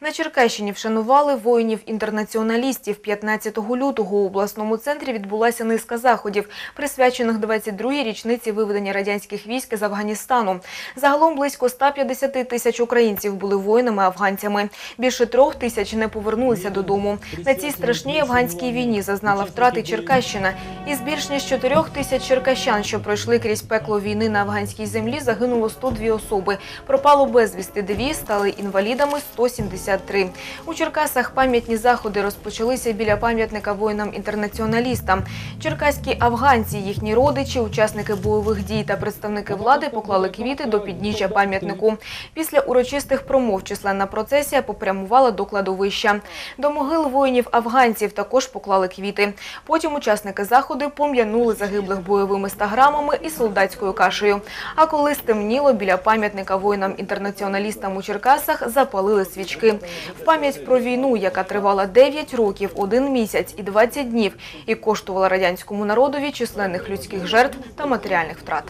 На Черкащині вшанували воїнів-інтернаціоналістів. 15 лютого у обласному центрі відбулася низка заходів, присвячених 22-й річниці виведення радянських військ з Афганістану. Загалом близько 150 тисяч українців були воїнами-афганцями. Більше трьох тисяч не повернулися додому. На цій страшній афганській війні зазнала втрати Черкащина. Із більш ніж 4 тисяч черкащан, що пройшли крізь пекло війни на афганській землі, загинуло 102 особи. Пропало безвісти дві, стали інвалідами 173. У Черкасах пам'ятні заходи розпочалися біля пам'ятника воїнам-інтернаціоналістам. Черкаські афганці, їхні родичі, учасники бойових дій та представники влади поклали квіти до підніжжя пам'ятнику. Після урочистих промов численна процесія попрямувала до кладовища. До могил воїнів-афганців також поклали квіти. Потім учасники заходу пом'янули загиблих бойовими стаграмами і солдатською кашею. А коли стемніло, біля пам'ятника воїнам-інтернаціоналістам у Черкасах запалили свічки. В пам'ять про війну, яка тривала 9 років, 1 місяць і 20 днів, і коштувала радянському народові численних людських жертв та матеріальних втрат.